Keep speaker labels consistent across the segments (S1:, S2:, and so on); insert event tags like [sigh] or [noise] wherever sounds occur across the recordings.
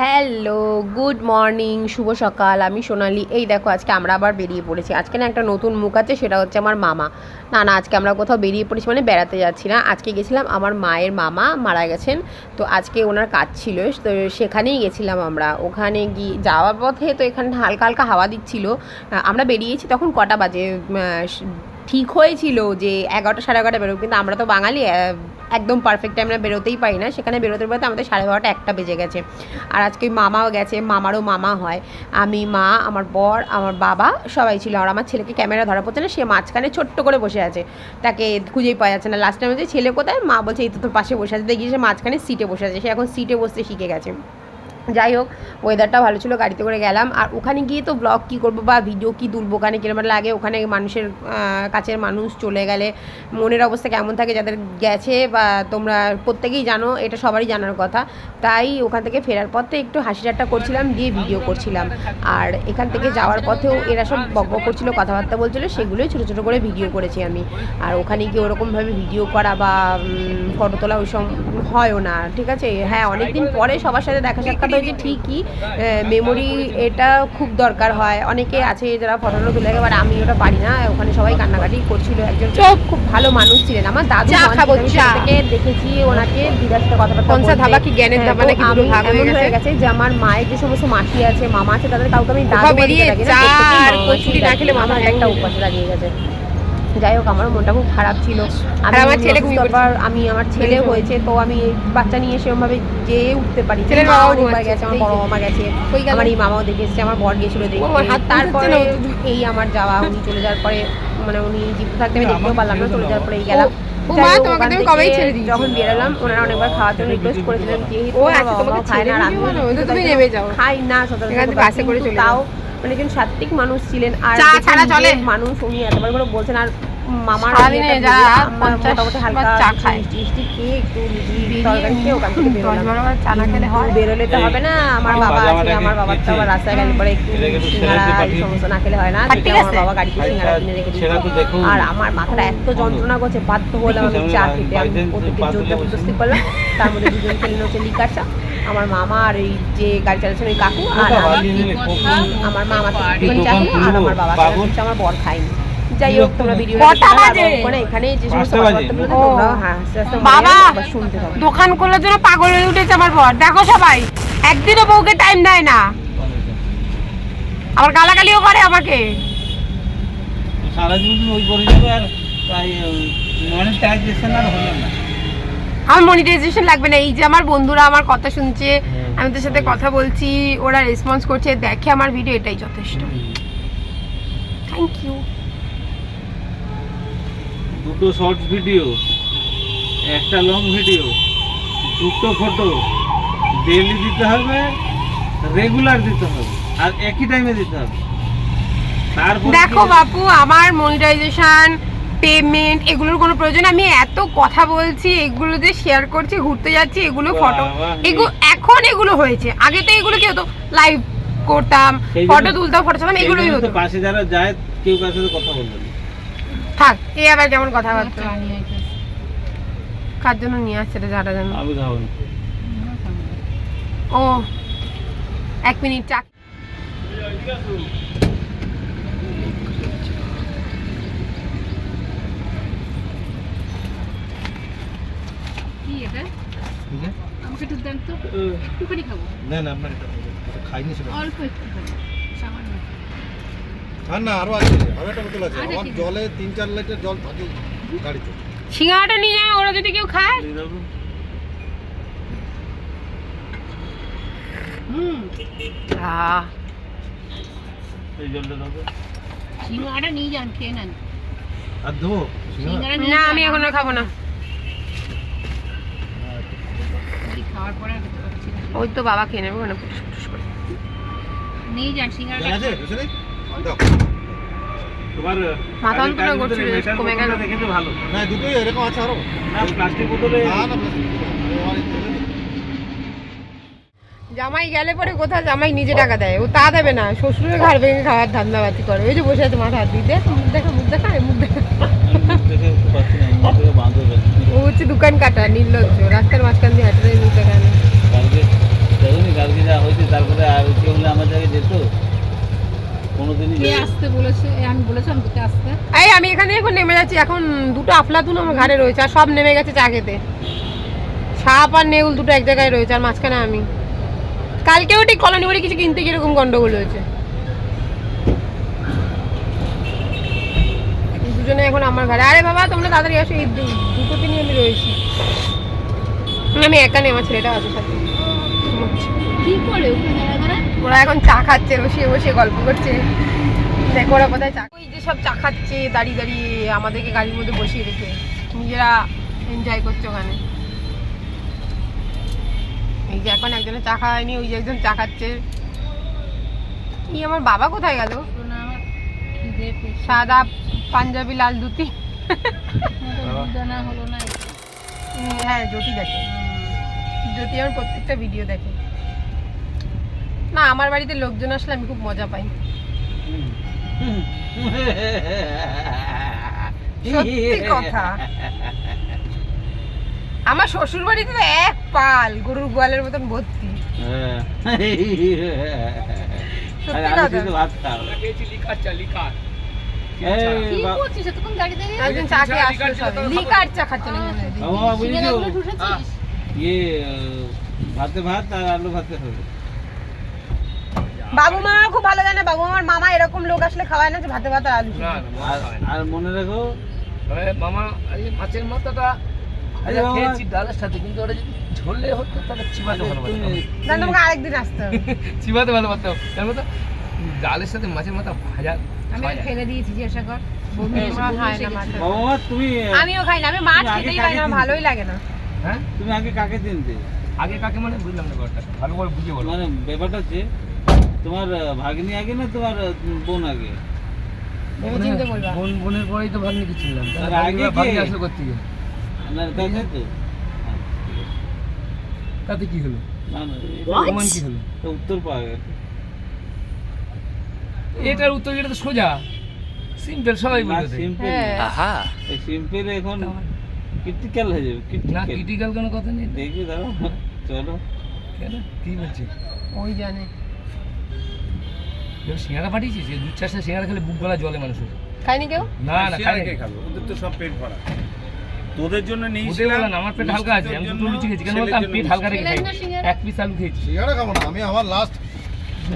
S1: Hello, good morning, শুভ সকাল। আমি সোনালি। এই দেখো, আজকে আমরা আবার বেরিয়ে পড়েছি। আজকে না একটা নতুন মুখ আছে, সেটা হচ্ছে আমার মামা। না না, আজকে আমরা কোথাও বেরিয়ে পড়েছি মানে বেড়াতে যাচ্ছি না। আজকে গেছিলাম আমার মায়ের মামা মারা গেছেন। তো আজকে ওনার কাজ ছিল, তো সেখানেই গেছিলাম আমরা। ওখানে গিয়ে যাওয়ার পথে তো এখানে হালকা হালকা হাওয়া দিচ্ছিল। আমরা বেরিয়েছি তখন কটা বাজে ঠিক হয়েছিল যে এগারোটা, সাড়ে এগারোটা বেরোবো। কিন্তু আমরা তো বাঙালি একদম পারফেক্ট টাইমে বেরোতেই পারি না। সেখানে বেরোতে বেরোতে আমাদের সাড়ে বারোটা একটা বেজে গেছে। আর আজকে মামাও গেছে, মামারও মামা হয়। আমি, মা, আমার বর, আমার বাবা সবাই ছিল। আর আমার ছেলেকে ক্যামেরা ধরা পড়ছে না, সে মাঝখানে ছোট্ট করে বসে আছে। তাকে খুঁজেই পাওয়া যাচ্ছে না। লাস্ট টাইম যে ছেলে কোথায়? মা বলছে, এই তো তোর পাশে বসে আছে। দেখি সে মাঝখানে সিটে বসে আছে। সে এখন সিটে বসতে শিখে গেছে। যাই হোক ওয়েদারটা ভালো ছিল, গাড়িতে করে গেলাম। আর ওখানে গিয়ে তো ব্লগ কী করব বা ভিডিও কী তুলবো? ওখানে কিরম লাগে? ওখানে মানুষের কাছের মানুষ চলে গেলে মনের অবস্থা কেমন থাকে? যাদের গেছে বা তোমরা প্রত্যেকেই জানো, এটা সবারই জানার কথা। তাই ওখান থেকে ফেরার পথে একটু হাসি ঠাট্টা করছিলাম দিয়ে ভিডিও করছিলাম। আর এখান থেকে যাওয়ার পথেও এরা সব বকবক করছিল, কথাবার্তা বলছিল, সেগুলোই ছোটো ছোটো করে ভিডিও করেছি আমি। আর ওখানে গিয়ে ওরকমভাবে ভিডিও করা বা ফটো তোলা ওইসব হয়ও না, ঠিক আছে? হ্যাঁ অনেকদিন পরে সবার সাথে দেখা সাক্ষাৎ হয়েছে ঠিকই মেমোরি এটা খুব দরকার হয়। অনেকে আছে যারা ফটোগুলো তুলে রাখে আমি ওটা পারি না। ওখানে সবাই কান্নাকাটি করছিল একজন খুব ভালো মানুষ ছিলেন। আমার দাদু
S2: খাব,
S1: থেকে দেখেছি ওনাকে দিদার সাথে
S2: ধাবা কি জ্ঞানের
S1: হ্যাঁ,
S2: ধাবা নাকি দুটো ভাগ হয়ে গেছে?
S1: যে আমার মায়ের যে সমস্ত মাসি আছে মামা আছে তাদের কাউকে আমি দাদু
S2: বেরিয়ে চা আর কচুরি না খেলে
S1: আমার একটা উপাস লাগিয়ে গেছে। যাই হোক আমার মনটা খুব খারাপ ছিল। আমি
S2: আমার ছেলে
S1: পর আমি আমার ছেলে হয়েছে তো আমি বাচ্চা নিয়ে সেরকমভাবে যেয়ে উঠতে পারি
S2: ছেলের
S1: মা
S2: বাবাও
S1: অনেকবার
S2: ঘুমাচ্ছে,
S1: গেছে আমার
S2: এই
S1: বড় মামা গেছে আমার এই মামাও দেখে এসেছে আমার বর গেছিল দেখে। তারপরে এই আমার যাওয়া উনি চলে যাওয়ার পরে মানে উনি জীবিত থাকতে আমি দেখতেও পারলাম না চলে যাওয়ার পরে এই গেলাম। যখন বেরোলাম ওনারা অনেকবার খাওয়ার জন্য রিকোয়েস্ট করেছিলেন যেহেতু
S2: আচ্ছা,
S1: খায় না। খাই না তাও। মানে একজন সাত্বিক মানুষ ছিলেন আর মানুষ উনি এতবার করে বলছেন আর মামার
S2: সারাদিনে
S1: বিয়েটা
S2: যারা
S1: দিয়ে আমার
S2: 50
S1: মোটামুটি হালকা
S2: চা খায়।
S1: মিষ্টি মিষ্টি খেয়ে একটু তরকারি খেয়ে ওখান থেকে বেরোলাম।
S2: বারো বার চা না খেলে?
S1: বেরোলে তো হবে না আমার বাবা আছে আমার বাবার তো আবার রাস্তায় গেলে পরে একটু সিঙ্গারা এই সমস্ত না খেলে হয় না আমার বাবা গাড়িতে সিঙ্গারা কিনে রেখে
S3: সেটা তো
S1: দিয়েছিল
S3: দেখো।
S1: আর আমার মাথাটা এত যন্ত্রণা করছে বাধ্য হলাম আমি চা খেতে আমি ওদেরকে জোর জবরদস্তি করলাম। তার মধ্যে দুজন খেলে হচ্ছে লিকার চা আমার মামা আর এই যে গাড়ি চালাচ্ছেন ওই কাকু আর আমার মা আমার থেকে
S3: এই
S1: একটুখানি চা খেলো আর আমার বাবা আমার বর খাইনি যাই হোক তোমরা ভিডিও
S2: কটা বাজে?
S1: মানে এখানে যে সমস্ত। তোমরা হ্যাঁ
S2: বাবা!
S1: শুনতে
S2: দোকান খোলার জন্য পাগল হয়ে উঠেছে আমার বর। দেখো সবাই একদিনও বউকে টাইম দেয় না। আবার গালাগালিও করে আমাকে।
S3: সারা ওই করে যাবে আর মনিটাইজেশন আর হলো না।
S2: আমার মনিটাইজেশন লাগবে না। এই যে আমার বন্ধুরা আমার কথা শুনছে আমি ওদের সাথে কথা বলছি ওরা রেসপন্স করছে দেখে আমার ভিডিও এটাই যথেষ্ট। থ্যাংক ইউ
S3: দুটো শর্টস ভিডিও একটা লং ভিডিও দুটো ফটো ডেইলি দিতে হবে রেগুলার দিতে হবে আর একই টাইমে দিতে হবে।
S2: দেখো বাপু আমার মনিটাইজেশন পেমেন্ট এগুলোর কোনো প্রয়োজন আমি এত কথা বলছি এগুলো যে শেয়ার করছি ঘুরতে যাচ্ছি এগুলো ফটো এগুলো এখন এগুলো হয়েছে। আগে তো এগুলো কি হতো? লাইভ করতাম ফটো তুলতাম ফটো ছাড়তাম এগুলোই হতো।
S3: পাশে যারা যায় কেউ কার সাথে কথা বলবে না।
S2: থাক এই আবার কেমন কথাবার্তা কার জন্য নিয়ে আসছে এটা যারা জানো
S3: আমি খাব
S2: ও এক মিনিট চাক
S4: কি এটা? আমাকে একটু দেন তো। একটুখানি খাব।
S3: না না আপনার এটা খাইনি সেটা।
S4: অল্প একটু
S5: আর না আরও আছে। আরও একটা বোতল আছে। আমার জলে তিন চার লিটার জল থাকে গাড়িতে।
S2: সিঙ্গাড়াটা নিয়ে যায় ওরা যদি কেউ খায়।
S3: দিয়ে
S4: হুম।
S2: আহ,
S3: এই জলটা দেবো
S4: সিঙ্গাড়া নিয়ে যান খেয়ে নেন।
S5: আর দেবো?
S2: না আমি এখন আর খাব না।
S4: খাওয়ার পরে।
S2: ওই তো বাবা খেয়ে নেবে ওখানে করে।
S4: নিয়ে যান
S5: দাও
S3: তোমার
S2: মাথা যন্ত্রণা করছিল, কমে গেল।
S3: বোতলটা ভালো?
S5: না দুটোই এরকম আছে আরও।
S3: না প্লাস্টিক বোতলে
S5: না না plastic বোতল। আমার এই ছেলে নেই।
S2: জামাই গেলে পরে কোথাও জামাই নিজে টাকা দেয়। ও তা দেবে না। শ্বশুরের ঘর ভেঙে খাওয়ার ধান্দাবাতি করে। ওই যে বসে আছে মাথা হাত দিয়ে। দেখ মুখ দেখা মুখ দেখা মুখ দেখা। ও হচ্ছে দোকান কাটা নির্লজ্জ। রাস্তার মাঝখান দিয়ে হাঁটে মুখ দেখা না
S3: কালকে যা হয়েছে কোনোদিনই
S4: কে আসতে বলেছে? আমি বলেছিলাম তোকে আসতে।
S2: এই আমি এখানে এখন নেমে যাচ্ছি। এখন দুটো আফলাতুন আমার ঘাড়ে রয়েছে আর সব নেমে গেছে চা খেতে। সাপ আর নেউল দুটো এক জায়গায় রয়েছে আর মাঝখানে আমি। কালকেও ঠিক কলোনি বাড়ি কিছু কিনতে কীরকম গন্ডগোল হয়েছে। দুজনে এখন আমার ঘরে আরে বাবা তোমরা তাড়াতাড়ি আসো এই দু- দুটোতে নিয়ে আমি রয়েছি। আমি একা নেই আমার ছেলেটা আছে সাথে।
S4: কি করে ওখানে?
S2: ওরা এখন চা খাচ্ছে বসে বসে গল্প করছে। দেখো ওরা কোথায় চা ওই যে সব চা খাচ্ছে দাঁড়িয়ে দাঁড়িয়ে আমাদেরকে গাড়ির মধ্যে বসিয়ে রেখে। নিজেরা এনজয় করছে ওখানে। এই যে এখন একজনে চা খাওয়ায়নি ওই যে একজন চা খাচ্ছে। কি আমার বাবা কোথায় গেল? সাদা পাঞ্জাবি লাল ধুতি।
S4: জানা হলো না।
S2: হ্যাঁ জ্যোতি দেখে। জ্যোতি আমার প্রত্যেকটা ভিডিও দেখে। না আমার বাড়িতে লোকজন আসলে আমি খুব মজা পাই। সত্যি কথা। আমার শ্বশুর বাড়িতে তো এক পাল গরুর গোয়ালের মতন ভর্তি।
S3: হ্যাঁ। ইয়ে ভাতে ভাত আর আলু ভাতে হবে।
S2: বাবু মামা খুব ভালো জানে বাবু মামার মামা এরকম লোক আসলে খাওয়ায় না যে ভাতে ভাতে আলু
S3: আর আর মনে রাখো
S6: মামা এই মাছের মাথাটা খেয়েছি ডালের সাথে কিন্তু ওটা যদি ঝোলে হতো তাহলে চিবাতে ভালো
S2: না তোমাকে আরেকদিন আসতে হবে। [laughs]
S6: চিবাতে ভালো পারতাম তার মতো ডালের সাথে মাছের মাথা ভাজা
S4: আমি ফেলে দিয়েছি জিজ্ঞাসা কর।
S2: মা
S3: মা
S2: আমিও খাই না আমি মাছ খেতেই না ভালোই লাগে না।
S6: হ্যাঁ?
S3: তুমি আগে কাকে চিনতে
S6: আগে কাকে মানে বুঝলাম না ব্যাপারটা ভালো করে বুঝিয়ে বলো।
S3: মানে ব্যাপারটা হচ্ছে তোমার ভাগ্নি আগে না তোমার বোন আগে?
S2: ভেবে চিন্তে বলবা।
S6: বোন বোনের পরেই তো ভাগ্নি কি ছিলাম
S3: তার আগে
S6: ভাগ্নি আসলো করতে গিয়ে
S3: না তাই তো হ্যাঁ,
S6: তাতে কি হলো?
S3: না না
S6: প্রমাণ কি হলো?
S3: উত্তর পাওয়া গেছে।
S6: এটার উত্তর এটা তো সোজা। সিম্পল সবাই বলে।
S3: সিম্পল
S2: হ্যাঁ।
S3: এই সিম্পল এখন ক্রিটিক্যাল হয়ে যাবে
S6: না
S3: ক্রিটিক্যাল
S6: কোনো কথা নেই।
S3: দেখবি দাঁড়াও চলো।
S6: কেন? কি বলছিস
S2: ওই জানে।
S6: সিঙ্গারা পাঠিয়েছিস? দুধ চাষে সিঙ্গারা খেলে বুক গলা জলে মানুষের।
S2: খাইনি কেউ?
S6: না না খাই
S5: কে খাবে? ওদের তো সব পেট ভরা। তোদের জন্য নিয়েছিলাম
S6: বললাম আমার পেট হালকা আছে আমি দুটো লুচি খেয়েছি। কেন বলতো আমি পেট হালকা রেখে খাই।
S4: না?
S6: এক পিস আলু খেয়েছি।
S5: সিঙ্গারা খাব না আমি আমার লাস্ট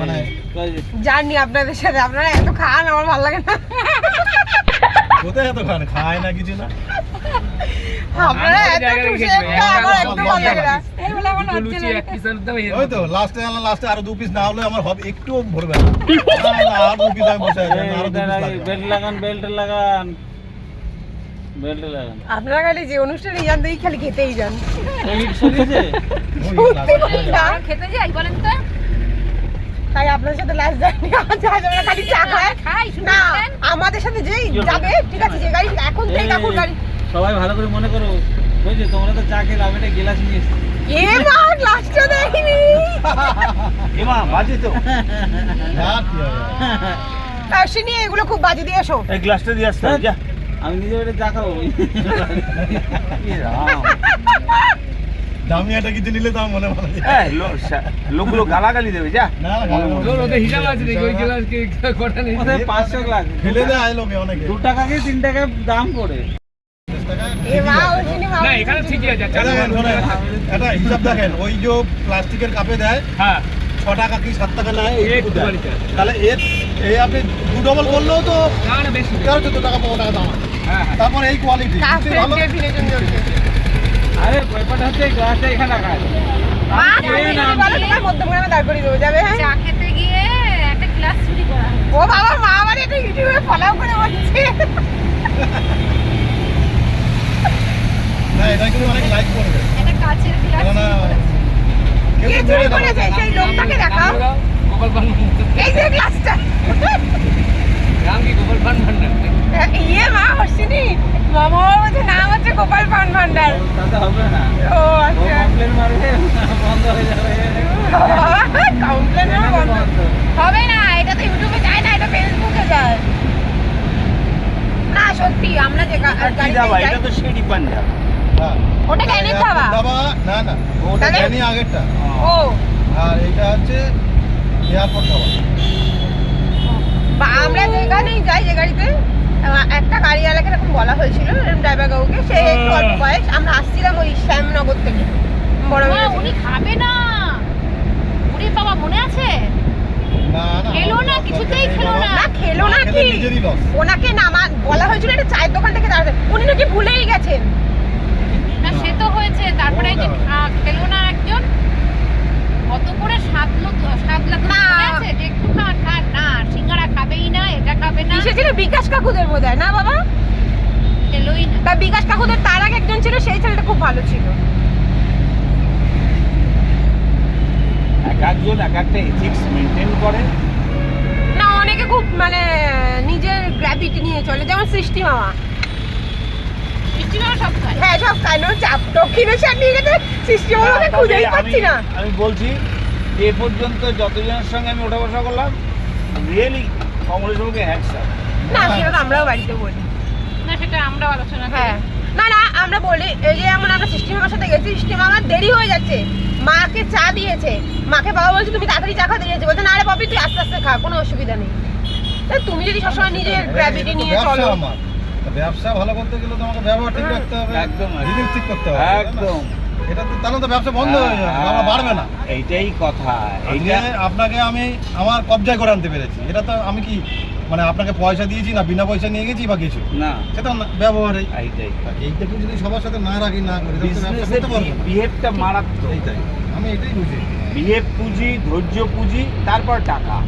S5: মানে
S3: মানে
S2: জানি আপনাদের সাথে আপনারা এত খান আমার ভালো লাগে না।
S5: কোথায় এত খান? খায় না কিছু না। [laughs]
S2: আপনারা খালি যে অনুষ্ঠানে যান দেখি খালি খেতেই যান। [laughs]
S4: খেতে যাই বলেন তো।
S2: তাই আপনার সাথে লাস্ট খালি চা খায়। না আমাদের সাথে যেই যাবে ঠিক আছে যে গাড়ি এখন থেকে কাকুর গাড়ি।
S3: সবাই ভালো করে মনে করো বুঝছ তোমরা তো চা খেলে আমি একটা গিলাস নিয়ে এসেছি।
S2: এ মা লাস্টটা দেখিনি
S5: এমা বাজে তো। না কি হবে
S2: এগুলো খুব বাজে দিয়ে এসো।
S5: এই গ্লাসটা দিয়ে
S3: যা। আমি নিজে বেটে চা খাব।
S5: দামি একটা কিছু নিলে তো মনে ভালো
S7: লোকগুলো গালাগালি দেবে যা।
S5: না
S6: ওদের হিসাব আছে নাকি? ওই গ্লাস কে কটা নেই
S3: কোথায় পাঁচশো গ্লাস?
S5: ফেলে দেয় লোকে অনেকে।
S3: দু টাকা কি তিন টাকা দাম
S2: মা
S6: না এখানে ঠিকই আছে
S5: এটা দেখেন, শোনেন, একটা হিসাব দেখেন ওই যে প্লাস্টিকের কাপে দেয়
S6: হ্যাঁ।
S5: ছ টাকা কি সাত টাকা নেয় এইটুকু দেয়। তাহলে এর এই আপনি দু ডবল করলেও তো তেরো চোদ্দ টাকা পনেরো টাকা দাম।
S6: হ্যাঁ হ্যাঁ।
S5: তারপর এই কোয়ালিটি
S3: আরে ব্যাপারটা হচ্ছে গ্লাসটা এখানে রাখা আছে।
S2: হ্যাঁ
S4: চা খেতে গিয়ে একটা গ্লাস চুরি করা। হয়েছে।
S2: ও বাবা মা আমার এটা ইউটিউবে ফলো করে বলছে
S5: না এটা কিন্তু অনেক লাইক করবে।
S4: একটা কাচের গ্লাস
S5: না, না,
S2: কে
S5: তো
S2: চুরি করেছে সেই লোকটাকে দেখাও
S6: গোপাল পান
S2: এই যে গ্লাসটা
S6: নাম কি গোপাল পান ভান্ডার
S2: ইয়ে মা হসিনি মামা বলছে নাম হচ্ছে গোপাল পান ভান্ডার
S3: তাতে হবে না।
S2: ও
S3: ও
S2: আচ্ছা
S3: কমপ্লেন মারবে বন্ধ হয়ে যাবে।
S2: কমপ্লেন বন্ধ।
S3: বন্ধ।
S2: হবে না এটা তো ইউটিউবে যায় না এটা ফেসবুকে যায়। না সত্যি আমরা যে গাড়িতে যাই
S7: এটা তো সিঁড়ি পাঞ্জাব।
S2: ওটা ক্যানিং ধাবা?
S5: ধাবা, না না ওটা ক্যানি আগেরটা।
S2: ও।
S5: আর এটা হচ্ছে এয়ারপোর্ট ধাবা
S2: আমরা যেখানেই যাই যে গাড়িতে একটা গাড়িওয়ালাকে এরকম বলা হয়েছিল এরকম ড্রাইভার কাকুকে সে একটু অল্প বয়স আমরা আসছিলাম ওই শ্যামনগর থেকে বড়
S4: উনি খাবে না। উনি বাবা মনে আছে?
S5: না না
S4: খেলো না, কিছুতেই খেলো না।
S2: না। খেলো না কি? ওনাকে নামা বলা হয়েছিল একটা চায়ের দোকান থেকে দাঁড়াতে। উনি নাকি ভুলেই গেছেন।
S4: না সে তো হয়েছে তারপরে এই যে খেলো না একজন কত করে সাতলো সাতলা তো
S2: না।
S4: আছে? যে একটু খান খান না সিঙ্গারা খাবেই না এটা খাবে না।
S2: কিসে ছিল বিকাশ কাকুদের বোধ না বাবা?
S4: খেলোই না।
S2: বা বিকাশ কাকুদের তার আগে একজন ছিল সেই ছেলেটা খুব ভালো ছিল।
S7: এক একজন এক একটা এথিক্স মেনটেন করে।
S2: না অনেকে খুব মানে নিজের গ্র্যাভিটি নিয়ে চলে যেমন সৃষ্টি মামা
S4: মিষ্টি সব খায়।
S2: হ্যাঁ সব কেন চাপ। নিয়ে গেছে সৃষ্টি খুঁজেই পাচ্ছি না।
S7: আমি বলছি এ পর্যন্ত যতজনের সঙ্গে আমি ওঠা বসা করলাম রিয়েলি কমলেশবাবুকে হ্যান্ডসাম
S2: না সেটা তো আমরাও বাড়িতে বলি।
S4: না সেটা আমরাও আলোচনা করি।
S2: হ্যাঁ। না না আমরা বলি এই যে যেমন আমরা সৃষ্টি মামার সাথে গেছি সৃষ্টি মামার দেরি হয়ে যাচ্ছে। মাকে চা দিয়েছে। মাকে বাবা বলছে তুমি তাড়াতাড়ি চা খাতে দিয়েছে বলছে না রে পপি তুই আস্তে আস্তে খা কোনো অসুবিধা নেই। তা তুমি যদি সবসময় নিজের গ্র্যাভিটি নিয়ে চলো।
S5: ব্যবসা ভালো করতে গেলে তোমাকে ব্যবহার ঠিক রাখতে হবে।
S7: একদম, একদম।
S5: ঠিক করতে হবে
S7: একদম।
S5: এটা তো তাহলে তো ব্যবসা বন্ধ হয়ে যাবে আমরা বাড়বে না।
S7: এইটাই কথা।
S5: এইটা আপনাকে আমি আমার কবজায় করে আনতে পেরেছি। এটা তো আমি কি মানে আপনাকে পয়সা দিয়েছি না বিনা পয়সা নিয়ে গেছি বা কিছু?
S7: না।
S5: সেটা না, ব্যবহারে
S7: এইটাই।
S5: তা এইটুকু যদি সবার সাথে না রাখি না করি।
S7: বিহেভটা মারাত্মক।
S5: এইটাই। আমি এটাই বুঝি।
S7: বিহেভ পুঁজি ধৈর্য পুঁজি তারপর টাকা।